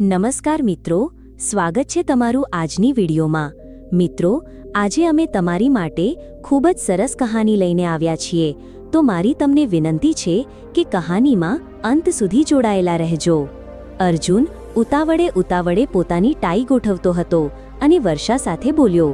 નમસ્કાર મિત્રો, સ્વાગત છે તમારું આજની વિડીયોમાં. મિત્રો, આજે અમે તમારી માટે ખૂબ જ સરસ કહાની લઈને આવ્યા છીએ. તો મારી તમને વિનંતી છે કે કહાનીમાં અંત સુધી જોડાયેલા રહેજો. અર્જુન ઉતાવળે ઉતાવળે પોતાની ટાઈ ગોઠવતો હતો અને વર્ષા સાથે બોલ્યો,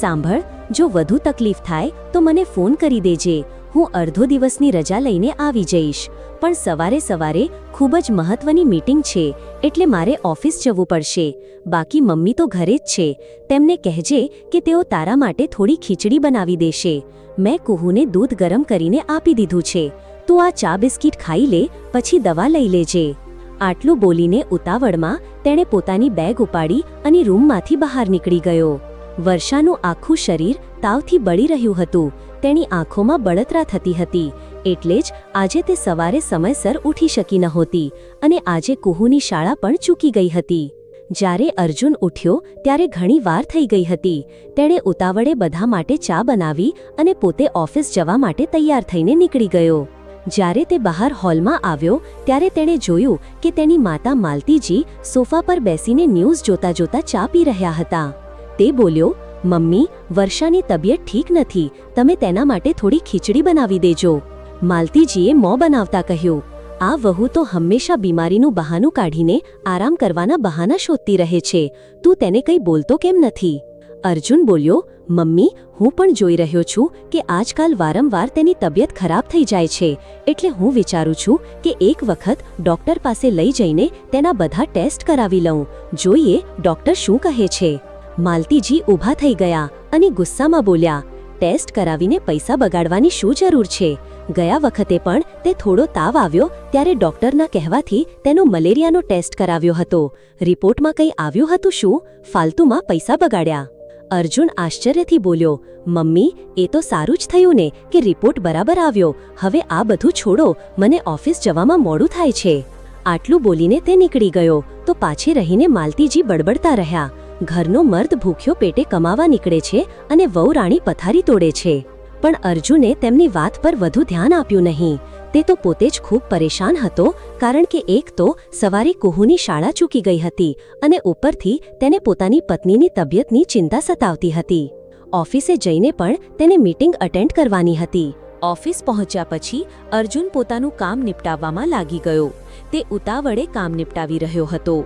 સાંભળ, જો વધુ તકલીફ થાય તો મને ફોન કરી દેજે. હું અડધો દિવસની રજા લઈને આવી જઈશ. પણ સવારે સવારે ખૂબ જ મહત્વની મીટિંગ છે, એટલે મારે ઓફિસ જવું પડશે. બાકી મમ્મી તો ઘરે જ છે. તેમને કહેજે કે તેઓ તારા માટે થોડી ખીચડી બનાવી દેશે. મેં કુહુને દૂધ ગરમ કરીને આપી દીધું છે. તું આ ચા બિસ્કીટ ખાઈ લે, પછી દવા લઈ લેજે. આટલું બોલીને ઉતાવળમાં તેણે પોતાની બેગ ઉપાડી અને રૂમમાંથી બહાર નીકળી ગયો. વર્ષાનું આખું શરીર તાવથી બળી રહ્યું હતું. તેની આંખોમાં બળતરા થતી હતી. એટલે જ આજે તે સવારે સમયસર ઉઠી શકી નહોતી અને આજે કુહુની શાળા પણ ચૂકી ગઈ હતી. જ્યારે અર્જુન ઉઠ્યો ત્યારે ઘણી વાર થઈ ગઈ હતી. તેણે ઉતાવળે બધા માટે ચા બનાવી અને પોતે ઓફિસ જવા માટે તૈયાર થઈને નીકળી ગયો. જ્યારે તે બહાર હોલમાં આવ્યો ત્યારે તેણે જોયું કે તેની માતા માલતીજી સોફા પર બેસીને ન્યૂઝ જોતા જોતા ચા પી રહ્યા હતા. તે બોલ્યો, મમ્મી, વર્ષાની તબિયત ઠીક નથી. તમે તેના માટે થોડી ખીચડી બનાવી દેજો. માલતીજીએ મોં બનાવતા કહ્યું, આ વહુ તો હંમેશા બીમારીનું બહાનું કાઢીને આરામ કરવાના બહાના શોધતી રહે છે. તું તેને કંઈ બોલતો કેમ નથી? અર્જુન બોલ્યો, મમ્મી, હું પણ જોઈ રહ્યો છું કે આજકાલ વારંવાર તેની તબિયત ખરાબ થઈ જાય છે. એટલે હું વિચારું છું કે એક વખત ડોક્ટર પાસે લઈ જઈને તેના બધા ટેસ્ટ કરાવી લઉં. જોઈએ, ડોક્ટર શું કહે છે. માલતીજી ઊભા થઈ ગયા અને ગુસ્સામાં બોલ્યા, ટેસ્ટ કરાવીને પૈસા બગાડવાની શું જરૂર છે? ગયા વખતે પણ તે થોડો તાવ આવ્યો ત્યારે ડોક્ટરના કહેવાથી તેનો મલેરિયાનો ટેસ્ટ કરાવ્યો હતો. રિપોર્ટમાં કંઈ આવ્યું હતું શું? ફાલતુમાં પૈસા બગાડ્યા. અર્જુન આશ્ચર્યથી બોલ્યો, મમ્મી, એ તો સારું જ થયું ને કે રિપોર્ટ બરાબર આવ્યો. હવે આ બધું છોડો, મને ઓફિસ જવામાં મોડું થાય છે. આટલું બોલીને તે નીકળી ગયો. તો પાછી રહીને માલતીજી બડબડતા રહ્યા. ઘરનો મર્દ ભૂખ્યો પેટે કમાવા નીકળે છે અને વહુ રાણી પથારી તોડે છે. પણ અર્જુને તેમની વાત પર વધુ ધ્યાન આપ્યું નહીં. તે તો પોતે જ ખૂબ પરેશાન હતો, કારણ કે એક તો સવારે કુહુની શાળા ચૂકી ગઈ હતી અને ઉપરથી તેને પોતાની પત્નીની તબિયતની ચિંતા સતાવતી હતી. ઓફિસે જઈને પણ તેને મીટિંગ અટેન્ડ કરવાની હતી. ઓફિસ પહોંચ્યા પછી અર્જુન પોતાનું કામ નિપટાવવામાં લાગી ગયો. તે ઉતાવળે કામ નિપટાવી રહ્યો હતો.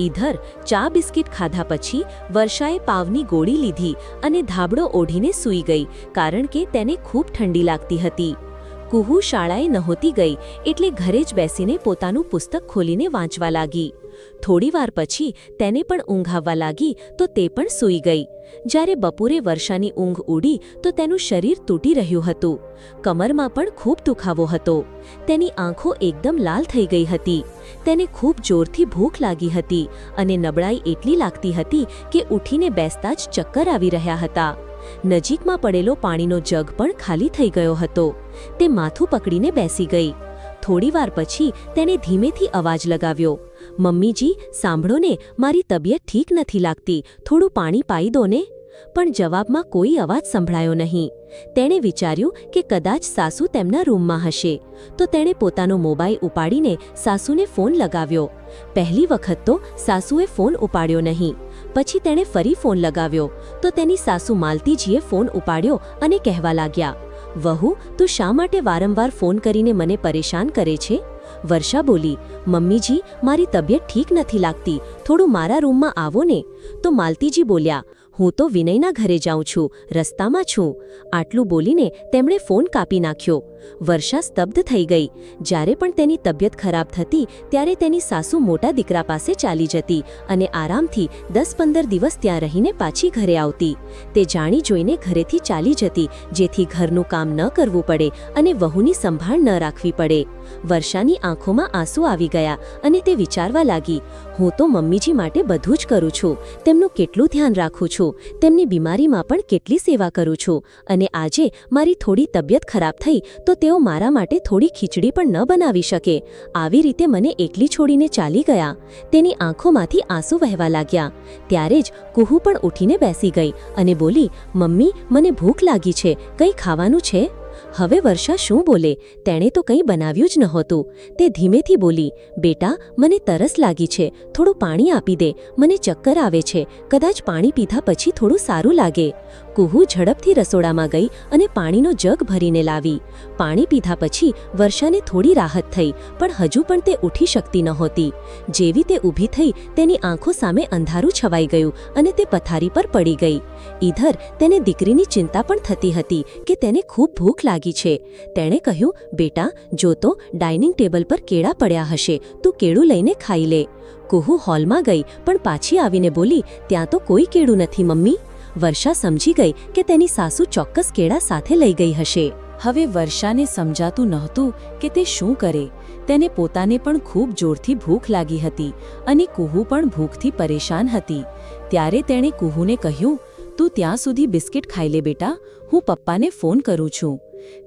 ઈધર ચા બિસ્કિટ ખાધા પછી વર્ષાએ પાવની ગોળી લીધી અને ધાબળો ઓઢીને સૂઈ ગઈ કારણ કે તેને ખૂબ ઠંડી લાગતી હતી. કુહુ શાળાએ નહોતી ગઈ એટલે ઘરે જ બેસીને પોતાનું પુસ્તક ખોલીને વાંચવા લાગી. થોડીવાર પછી તેને પણ ઊંઘ આવવા લાગી તો તે પણ સૂઈ ગઈ. જ્યારે બપોરે વર્ષાની ઊંઘ ઉડી તો તેનું શરીર તૂટી રહ્યું હતું. કમરમાં પણ ખૂબ દુખાવો હતો. તેની આંખો એકદમ લાલ થઈ ગઈ હતી. તેને ખૂબ જોરથી ભૂખ લાગી હતી અને નબળાઈ એટલી લાગતી હતી કે ઉઠીને બેસતા જ ચક્કર આવી રહ્યા હતા. નજીકમાં પડેલો પાણીનો જગ પણ ખાલી થઈ ગયો હતો. તે માથું પકડીને બેસી ગઈ. થોડીવાર પછી તેને ધીમેથી અવાજ લગાવ્યો. મમ્મીજી સાંભળો ને મારી તબિયત ઠીક નથી લાગતી. થોડું પાણી પાઈ દો ને પણ જવાબમાં કોઈ અવાજ સંભળાયો નહીં. તેણે વિચાર્યું કે કદાચ સાસુ તેમના રૂમમાં હશે. તો તેણે પોતાનો મોબાઈલ ઉપાડીને સાસુને ફોન લગાવ્યો. પહેલી વખત તો સાસુએ ફોન ઉપાડ્યો નહીં. પછી તેણે ફરી ફોન લગાવ્યો. તો તેની સાસુ માલતીજીએ ફોન ઉપાડ્યો અને કહેવા લાગ્યા, વહુ, તું શા માટે વારંવાર ફોન કરીને મને પરેશાન કરે છે? વર્ષા બોલી, મમ્મીજી, મારી તબિયત ઠીક નથી લાગતી. થોડું મારા રૂમમાં આવો ને. તો માલતીજી બોલ્યા હું તો વિનયના ઘરે જાઉં છું, રસ્તામાં છું. આટલું બોલીને તેમણે ફોન કાપી નાખ્યો. વર્ષા સ્તબ્ધ થઈ ગઈ. જ્યારે પણ તેની તબિયત ખરાબ થતી, ત્યારે તેની સાસુ મોટા દીકરા પાસે ચાલી જતી અને આરામથી દસ પંદર દિવસ ત્યાં રહીને પાછી ઘરે આવતી. તે જાણી જોઈને ઘરેથી ચાલી જતી, જેથી ઘરનું કામ ન કરવું પડે અને વહુની સંભાળ ન રાખવી પડે. વર્ષાની આંખોમાં આંસુ આવી ગયા અને તે વિચારવા લાગી, હું તો મમ્મીજી માટે બધું જ કરું છું. તેમનું કેટલું ધ્યાન રાખું છું? તેમની બીમારીમાં પણ કેટલી સેવા કરું છું. અને આજે મારી થોડી તબિયત ખરાબ થઈ, તો તેઓ મારા માટે થોડી ખીચડી પણ ન બનાવી શકે. આવી રીતે મને એકલી છોડીને ચાલી ગયા. તેની આંખોમાંથી આંસુ વહેવા લાગ્યા. ત્યારે જ કુહુ પણ ઉઠીને બેસી ગઈ અને બોલી, મમ્મી, મને ભૂખ લાગી છે. કંઈ ખાવાનું છે? હવે વર્ષા શું બોલે? તેણે તો કંઈ બનાવ્યું જ નહોતું. તે ધીમેથી બોલી, બેટા, મને તરસ લાગી છે. થોડું પાણી આપી દે. મને ચક્કર આવે છે. કદાચ પાણી પીધા પછી થોડું સારું લાગે. કુહુ ઝડપથી રસોડામાં ગઈ અને પાણીનો જગ ભરીને લાવી. પાણી પીધા પછી વર્ષાને થોડી રાહત થઈ, પણ હજુ પણ તે ઉઠી શકતી નહોતી. જેવી તે ઊભી થઈ, તેની આંખો સામે અંધારું છવાઈ ગયું અને તે પથારી પર પડી ગઈ. ઈધર તેને દીકરીની ચિંતા પણ થતી હતી કે તેને ખૂબ ભૂખ લાગી છે. તેણે કહ્યું, બેટા, જો તો ડાઇનિંગ ટેબલ પર કેળા પડ્યા હશે, તું કેળું લઈને ખાઈ લે. કુહુ હોલમાં ગઈ, પણ પાછી આવીને બોલી, ત્યાં તો કોઈ કેળું નથી, મમ્મી. વર્ષા સમજી ગઈ કે તેની સાસુ ચોક્કસ કેળા સાથે લઈ ગઈ હશે. હવે વર્ષાને સમજાતું નહોતું કે તે શું કરે. તેને પોતાને પણ ખૂબ જોરથી ભૂખ લાગી હતી અને કુહુ પણ ભૂખથી પરેશાન હતી. ત્યારે તેણે કુહુને કહ્યું, તું ત્યાં સુધી બિસ્કિટ ખાઈ લે બેટા, હું પપ્પાને ફોન કરું છું.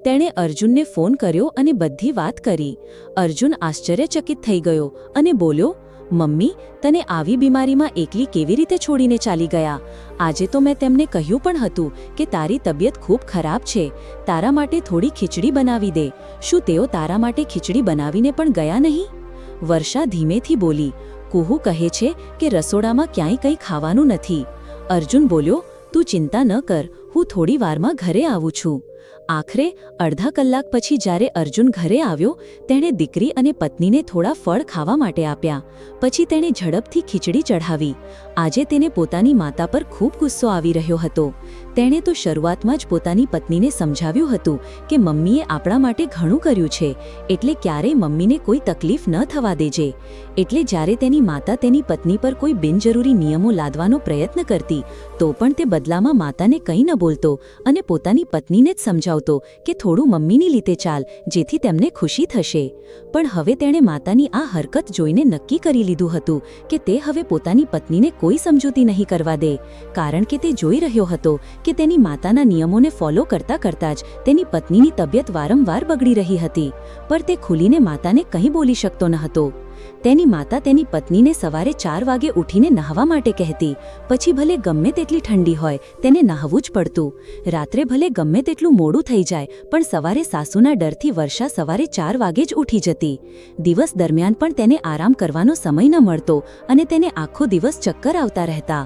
તેણે અર્જુનને ફોન કર્યો અને બધી વાત કરી. અર્જુન આશ્ચર્યચકિત થઈ ગયો અને બોલ્યો મમ્મી, તને આવી બીમારીમાં એકલી કેવી રીતે છોડીને ચાલી ગયા? આજે તો મેં તેમને કહ્યું પણ હતું કે તારી તબિયત ખૂબ ખરાબ છે, તારા માટે થોડી ખીચડી બનાવી દે. શું તેઓ તારા માટે ખીચડી બનાવીને પણ ગયા નહીં? વર્ષા ધીમેથી બોલી, કુહુ કહે છે કે રસોડામાં ક્યાંય કંઈ ખાવાનું નથી. અર્જુન બોલ્યો, તું ચિંતા ન કર, હું થોડી વારમાં ઘરે આવું છું. આખરે અડધા કલાક પછી જ્યારે અર્જુન ઘરે આવ્યો, તેણે દીકરી અને પત્નીને થોડા ફળ ખાવા માટે આપ્યા. પછી તેણે ઝડપથી ખીચડી ચઢાવી. આજે તેને પોતાની માતા પર ખૂબ ગુસ્સો આવી રહ્યો હતો. તેણે તો શરૂઆતમાં જ પોતાની પત્નીને સમજાવ્યું હતું કે મમ્મીએ આપણા માટે ઘણું કર્યું છે, એટલે ક્યારેય મમ્મીને કોઈ તકલીફ ન થવા દેજે. એટલે જ્યારે તેની માતા તેની પત્ની પર કોઈ બિનજરૂરી નિયમો લાદવાનો પ્રયત્ન કરતી, તો પણ તે બદલામાં માતાને કંઈ ન બોલતો અને પોતાની પત્નીને જ સમજાવતો કે થોડું મમ્મીની લીધે ચાલ, જેથી તેમને ખુશી થશે. પણ હવે તેણે માતાની આ હરકત જોઈને નક્કી કરી લીધું હતું કે તે હવે પોતાની પત્નીને કોઈ સમજૂતી નહીં કરવા દે. કારણ કે તે જોઈ રહ્યો હતો કે તેની માતાના નિયમોને ફોલો કરતા કરતા જ તેની પત્નીની તબિયત વારંવાર બગડી રહી હતી. પર તે ખુલીને માતાને કંઈ બોલી શકતો ન હતો. તેની માતા તેની પત્નીને સવારે ચાર વાગે ઉઠીને નહાવા માટે કહેતી, પછી ભલે ગમે તેટલી ઠંડી હોય, તેને નહાવું જ પડતું. રાત્રે ભલે ગમે તેટલું મોડું થઈ જાય, પણ સવારે સાસુના ડરથી વર્ષા સવારે ચાર વાગે જ ઉઠી જતી. દિવસ દરમિયાન પણ તેને આરામ કરવાનો સમય ન મળતો અને તેને આખો દિવસ ચક્કર આવતા રહેતા.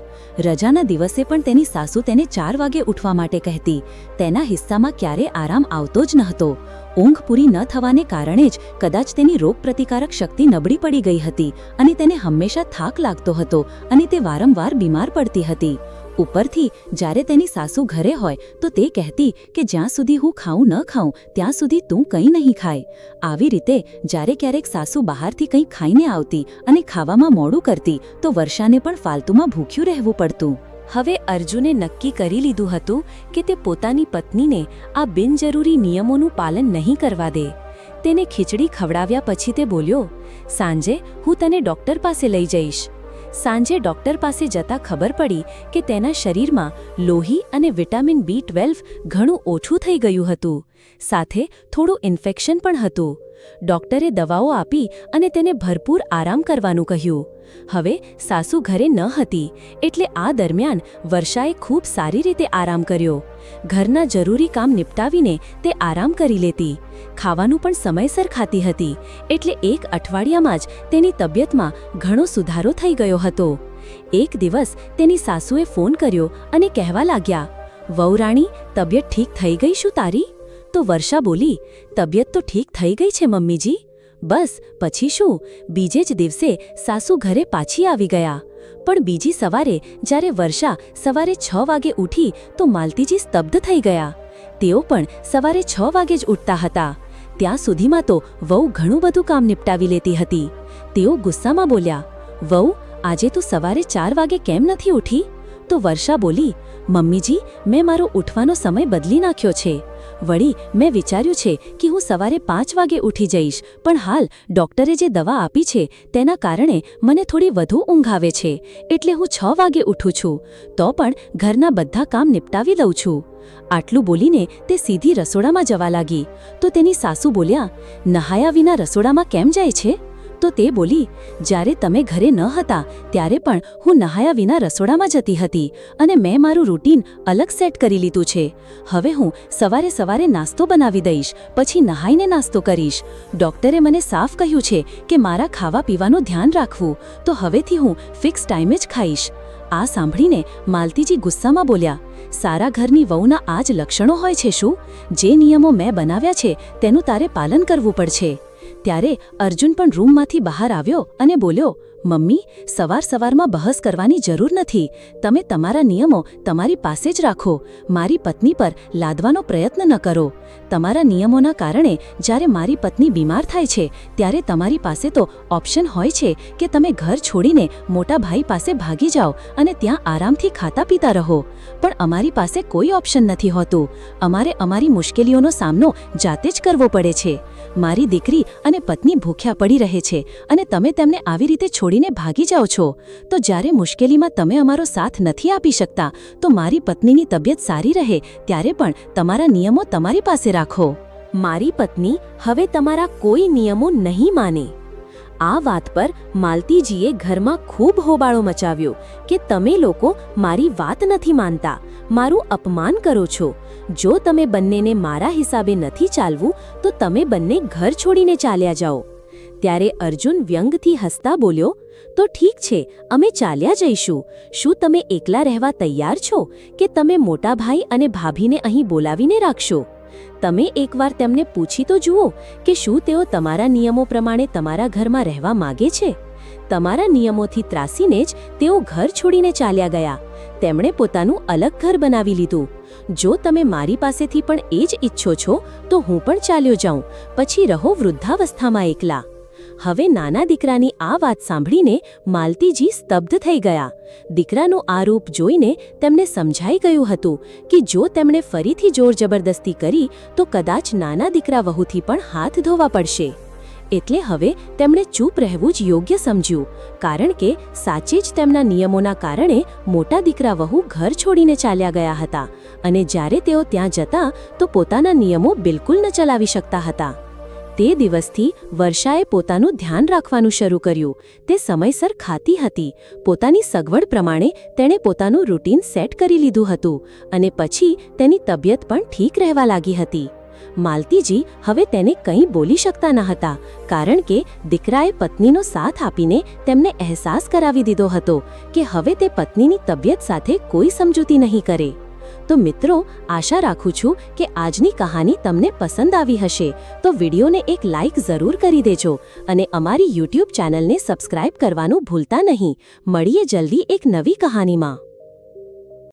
રજાના દિવસે પણ તેની સાસુ તેને ચાર વાગે ઉઠવા માટે કહેતી, તેના હિસ્સામાં ક્યારે આરામ આવતો જ નહોતો. ઊંઘ પૂરી ન થવાને કારણે જ કદાચ તેની રોગપ્રતિકારક શક્તિ નબળી પડી ગઈ હતી અને તેને હંમેશા થાક લાગતો હતો અને તે વારંવાર બીમાર પડતી હતી. ઉપરથી, જ્યારે તેની સાસુ ઘરે હોય, તો તે કહેતી કે જ્યાં સુધી હું ખાઉં ન ખાઉં, ત્યાં સુધી તું કંઈ નહીં ખાય. આવી રીતે, જ્યારે ક્યારેક સાસુ બહારથી કંઈ ખાઈને આવતી અને ખાવામાં મોડું કરતી, તો વર્ષાને પણ ફાલતુમાં ભૂખ્યું રહેવું પડતું. હવે અર્જુને નક્કી કરી લીધું હતું કે તે પોતાની પત્નીને આ બિનજરૂરી નિયમોનું પાલન નહીં કરવા દે. તેને ખીચડી ખવડાવ્યા પછી તે બોલ્યો, સાંજે હું તને ડૉક્ટર પાસે લઈ જઈશ. સાંજે ડૉક્ટર પાસે જતા ખબર પડી કે તેના શરીરમાં લોહી અને વિટામિન બી ટ્વેલ્વ ઘણું ઓછું થઈ ગયું હતું. સાથે થોડું ઇન્ફેક્શન પણ હતું. ડોક્ટરે દવાઓ આપી અને તેને ભરપૂર આરામ કરવાનું કહ્યું. હવે સાસુ ઘરે ન હતી, એટલે આ દરમિયાન વર્ષાએ ખૂબ સારી રીતે આરામ કર્યો. ઘરના જરૂરી કામ નિપટાવીને તે આરામ કરી લેતી. ખાવાનું પણ સમયસર ખાતી હતી, એટલે એક અઠવાડિયામાં જ તેની તબિયતમાં ઘણો સુધારો થઈ ગયો હતો. એક દિવસ તેની સાસુએ ફોન કર્યો અને કહેવા લાગ્યા, વહુરાણી, તબિયત ઠીક થઈ ગઈ શું તારી? તો વર્ષા બોલી, તબિયત તો ઠીક થઈ ગઈ છે, મમ્મીજી. બસ, પછી શું? બીજે જ દિવસે સાસુ ઘરે પાછી આવી ગયા. પણ બીજી સવારે, જ્યારે વર્ષા સવારે છ વાગે ઉઠી, તો માલતીજી સ્તબ્ધ થઈ ગયા. તેઓ પણ સવારે છ વાગે જ ઉઠતા હતા. ત્યાં સુધીમાં તો વહુ ઘણું બધું કામ નિપટાવી લેતી હતી. તેઓ ગુસ્સામાં બોલ્યા, વહુ, આજે તું સવારે ચાર વાગે કેમ નથી ઉઠી? તો વર્ષા બોલી, મમ્મીજી, મેં મારો ઉઠવાનો સમય બદલી નાખ્યો છે. વળી, મેં વિચાર્યું છે કે હું સવારે પાંચ વાગે ઉઠી જઈશ, પણ હાલ ડોક્ટરે જે દવા આપી છે, તેના કારણે મને થોડી વધુ ઊંઘ આવે છે, એટલે હું છ વાગે ઉઠું છું, તો પણ ઘરના બધા કામ નિપટાવી લઉં છું. આટલું બોલીને તે સીધી રસોડામાં જવા લાગી, તો તેની સાસુ બોલ્યા, નહાયા વિના રસોડામાં કેમ જાય છે? તો તે બોલી, જ્યારે તમે ઘરે ન હતા, ત્યારે પણ હું નહાયા વિના રસોડામાં જતી હતી અને મેં મારું રૂટીન અલગ સેટ કરી લીધું છે. હવે હું સવારે સવારે નાસ્તો બનાવી દઈશ, પછી નહાઈને નાસ્તો કરીશ. ડોક્ટરે મને સાફ કહ્યું છે કે મારા ખાવા પીવાનું ધ્યાન રાખવું, તો હવેથી હું ફિક્સ ટાઈમે જ ખાઈશ. આ સાંભળીને માલતીજી ગુસ્સામાં બોલ્યા, સારા ઘરની વહુના આ જ લક્ષણો હોય છે શું? જે નિયમો મેં બનાવ્યા છે, તેનું તારે પાલન કરવું પડશે. ત્યારે અર્જુન પણ રૂમમાંથી બહાર આવ્યો અને બોલ્યો મમ્મી, સવાર સવારમાં બહસ કરવાની જરૂર નથી. તમે તમારા નિયમો તમારી પાસે જ રાખો. મારી પત્ની પર લાદવાનો પ્રયત્ન ન કરો. તમારા નિયમોના કારણે જ્યારે મારી પત્ની બીમાર થાય છે, ત્યારે તમારી પાસે તો ઓપ્શન હોય છે કે તમે ઘર છોડીને મોટા ભાઈ પાસે ભાગી જાઓ અને ત્યાં આરામથી ખાતા પીતા રહો. પણ અમારી પાસે કોઈ ઓપ્શન નથી હોતું. અમારે અમારી મુશ્કેલીઓનો સામનો જાતે જ કરવો પડે છે. મારી દીકરી અને પત્ની ભૂખ્યા પડી રહે છે અને તમે તેમને આવી રીતે છોડીને ભાગી જાઓ છો, તો જ્યારે મુશ્કેલીમાં તમે અમારો સાથ નથી આપી શકતા, તો મારી પત્નીની તબિયત સારી રહે, ત્યારે પણ તમારા નિયમો તમારી પાસે રાખો. મારી પત્ની હવે તમારા કોઈ નિયમો નહીં માને. આ વાત પર માલતીજીએ ઘરમાં ખૂબ હોબાળો મચાવ્યો કે તમે લોકો મારી વાત નથી માનતા, મારું અપમાન કરો છો. જો તમે બંનેને મારા હિસાબે નથી ચાલવું, તો તમે બંને ઘર છોડીને ચાલ્યા જાઓ. ત્યારે અર્જુન વ્યંગથી હસતા બોલ્યો, તો ઠીક છે, અમે ચાલ્યા જઈશું. શું તમે એકલા રહેવા તૈયાર છો કે તમે મોટા ભાઈ અને ભાભીને અહીં બોલાવીને રાખશો? તમે એકવાર તેમને પૂછી તો જુઓ કે શું તેઓ તમારા નિયમો પ્રમાણે તમારા ઘરમાં રહેવા માગે છે. તમારા નિયમોથી ત્રાસીને જ તેઓ ઘર છોડીને ચાલ્યા ગયા. તેમણે પોતાનું અલગ ઘર બનાવી લીધું. જો તમે મારી પાસેથી પણ એ જ ઈચ્છો છો, તો હું પણ ચાલ્યો જાઉં. પછી રહો વૃદ્ધાવસ્થામાં એકલા. હવે નાના દીકરાની આ વાત સાંભળીને માલતીજી સ્તબ્ધ થઈ ગયા. દીકરાનું આ રૂપ જોઈને તેમને સમજાઈ ગયું હતું કે જો તેમણે ફરીથી જોર જબરદસ્તી કરી, તો કદાચ નાના દીકરા વહુથી પણ હાથ ધોવા પડશે. એટલે હવે તેમણે ચૂપ રહેવું જ યોગ્ય સમજ્યું, કારણ કે સાચે જ તેમના નિયમોના કારણે મોટા દીકરા વહુ ઘર છોડીને ચાલ્યા ગયા હતા અને જ્યારે તેઓ ત્યાં જતા, તો પોતાના નિયમો બિલકુલ ન ચલાવી શકતા હતા. તે દિવસથી વર્ષાએ પોતાનું ધ્યાન રાખવાનું શરૂ કર્યું. તે સમયસર ખાતી હતી. પોતાની સગવડ પ્રમાણે તેણે પોતાનું રૂટીન સેટ કરી લીધું હતું અને પછી તેની તબિયત પણ ઠીક રહેવા લાગી હતી. માલતીજી હવે તેને કંઈ બોલી શકતા ન હતા, કારણ કે દીકરાએ પત્નીનો સાથ આપીને તેમને અહેસાસ કરાવી દીધો હતો કે હવે તે પત્નીની તબિયત સાથે કોઈ સમજૂતી નહીં કરે. તો મિત્રો, આશા રાખું છું કે આજની કહાની તમને પસંદ આવી હશે. તો વિડીયોને એક લાઇક જરૂર કરી દેજો અને અમારી યુટ્યુબ ચેનલને સબસ્ક્રાઇબ કરવાનું ભૂલતા નહીં. મળીએ જલ્દી એક નવી કહાનીમાં.